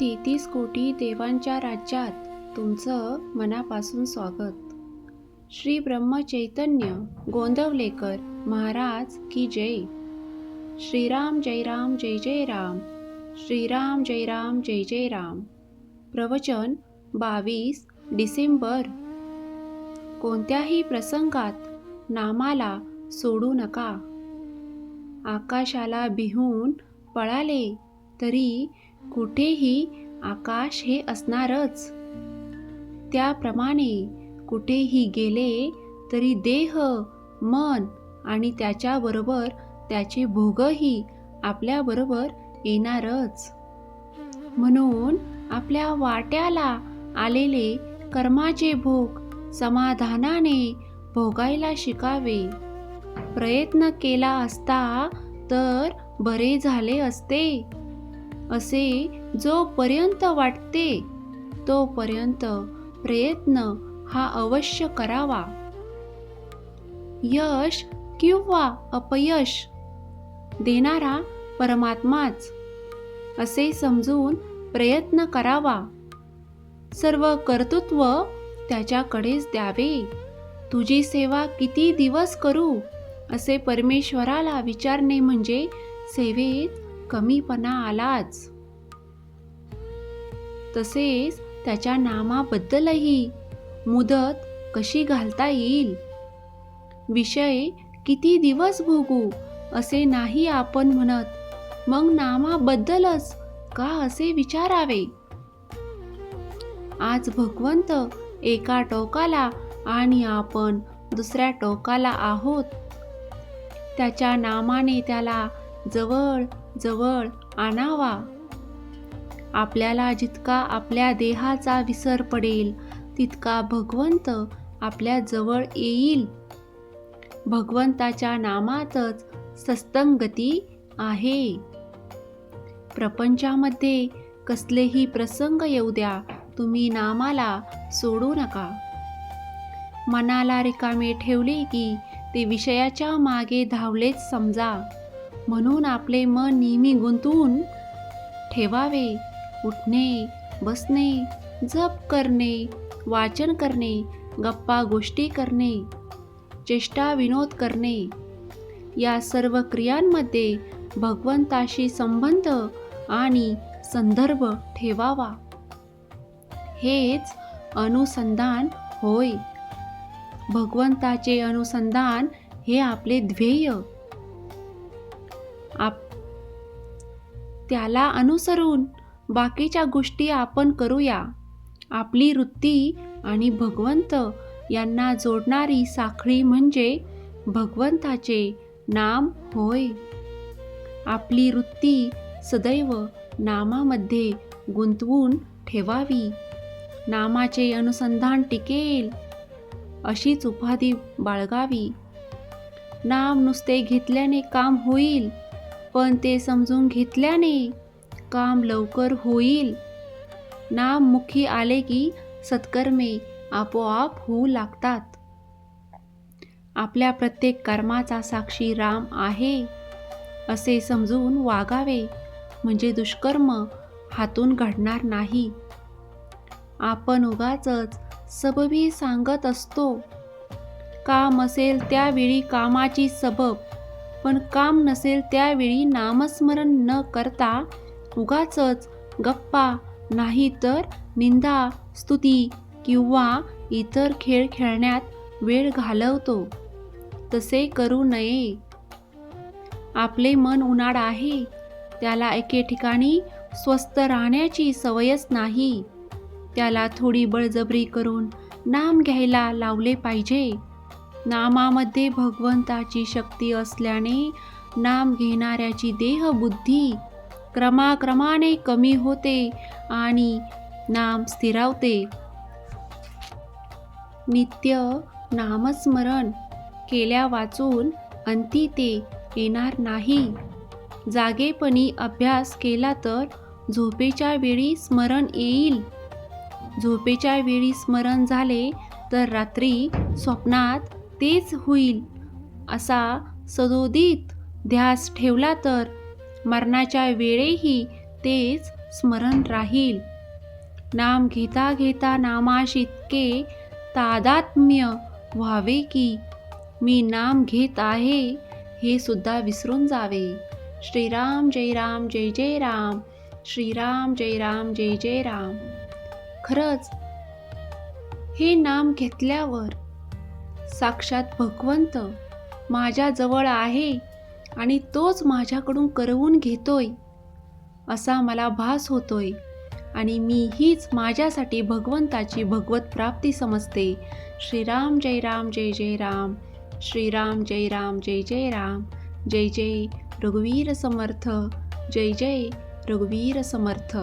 तेहतीस कोटी देवांच्या राज्यात तुमचं मनापासून स्वागत. श्री ब्रह्मचैतन्य गोंदवलेकर महाराज की जय. श्रीराम जय राम जय जय राम. श्रीराम जय राम जय जय राम. प्रवचन बावीस डिसेंबर. कोणत्याही प्रसंगात नामाला सोडू नका. आकाशाला भिहून पळाले तरी कुठेही आकाश हे असणारच. त्याप्रमाणे कुठेही गेले तरी देह मन आणि त्याच्याबरोबर त्याचे भोगही आपल्याबरोबर येणारच. म्हणून आपल्या वाट्याला आलेले कर्माचे भोग समाधानाने भोगायला शिकावे. प्रयत्न केला असता तर बरे झाले असते. असे जोपर्यंत वाटते तोपर्यंत प्रयत्न हा अवश्य करावा. यश किंवा अपयश देणारा परमात्माच असे समजून प्रयत्न करावा. सर्व कर्तृत्व त्याच्याकडेच द्यावे. तुझी सेवा किती दिवस करू असे परमेश्वराला विचारणे म्हणजे सेवेत कमीपणा आलाच. तसेच त्याच्या नामाबद्दलही मुदत कशी घालता येईल? विषय किती दिवस भोगू असे नाही आपण म्हणत. मग नामाबद्दलच का असे विचारावे? आज भगवंत एका टोकाला आणि आपण दुसऱ्या टोकाला आहोत. त्याच्या नामाने त्याला जवळ जवळ आणावा. आपल्याला जितका आपल्या देहाचा विसर पडेल तितका भगवंत आपल्या जवळ येईल. भगवंताच्या नामातच सस्तंगती आहे. प्रपंचामध्ये कसलेही प्रसंग येऊ द्या तुम्ही नामाला सोडू नका. मनाला रिकामे ठेवले की ते विषयाच्या मागे धावलेच समजा. म्हणून आपले मन नेहमी गुंतवून ठेवावे. उठणे बसणे जप करणे वाचन करणे गप्पा गोष्टी करणे चेष्टा विनोद करणे. या सर्व क्रियांमध्ये भगवंताशी संबंध आणि संदर्भ ठेवावा. हेच अनुसंधान होय. भगवंताचे अनुसंधान हे आपले ध्येय. आप त्याला अनुसरून बाकीच्या गोष्टी आपण करूया. आपली वृत्ती आणि भगवंत यांना जोडणारी साखळी म्हणजे भगवंताचे नाम होय. आपली वृत्ती सदैव नामामध्ये गुंतवून ठेवावी. नामाचे अनुसंधान टिकेल अशीच उपाधी बाळगावी. नाम नुसते घेतल्याने काम होईल पण ते समजून घेतल्याने काम लवकर होईल. नाम मुखी आले की सत्कर्मे आपोआप होऊ लागतात. आपल्या प्रत्येक कर्माचा साक्षी राम आहे असे समजून वागावे म्हणजे दुष्कर्म हातून घडणार नाही. आपण उगाचच सबबी सांगत असतो. काम असेल त्यावेळी कामाची सबब पण काम नसेल त्यावेळी नामस्मरण न करता उगाचच गप्पा नाही तर निंदा स्तुती किंवा इतर खेळ खेळण्यात वेळ घालवतो. तसे करू नये. आपले मन उन्हाळ आहे. त्याला एके ठिकाणी स्वस्थ राहण्याची सवयच नाही. त्याला थोडी बळजबरी करून नाम घ्यायला लावले पाहिजे. नामामध्ये भगवंताची शक्ती असल्याने नाम घेणाऱ्याची देहबुद्धी क्रमाक्रमाने कमी होते आणि नाम स्थिरावते. नित्य नामस्मरण केल्या वाचून अंती ते येणार नाही. जागेपणी अभ्यास केला तर झोपेच्या वेळी स्मरण येईल. झोपेच्या वेळी स्मरण झाले तर रात्री स्वप्नात तेच होईल असा सदोदित ध्यास ठेवला तर मरणाच्या वेळेही तेच स्मरण राहील. नाम घेता घेता नामाश इतके तादात्म्य व्हावे की मी नाम घेत आहे हे सुद्धा विसरून जावे. श्रीराम जय राम जय जय राम श्रीराम जय राम जय जय राम. खरंच हे नाम घेतल्यावर साक्षात भगवंत माझ्याजवळ आहे आणि तोच माझ्याकडून करवून घेतोय असा मला भास होतोय आणि मी हीच माझ्यासाठी भगवंताची भगवत प्राप्ती समजते. श्रीराम जय राम जय जय राम. श्रीराम जय राम जय जय राम. जय जय रघुवीर समर्थ. जय जय रघुवीर समर्थ.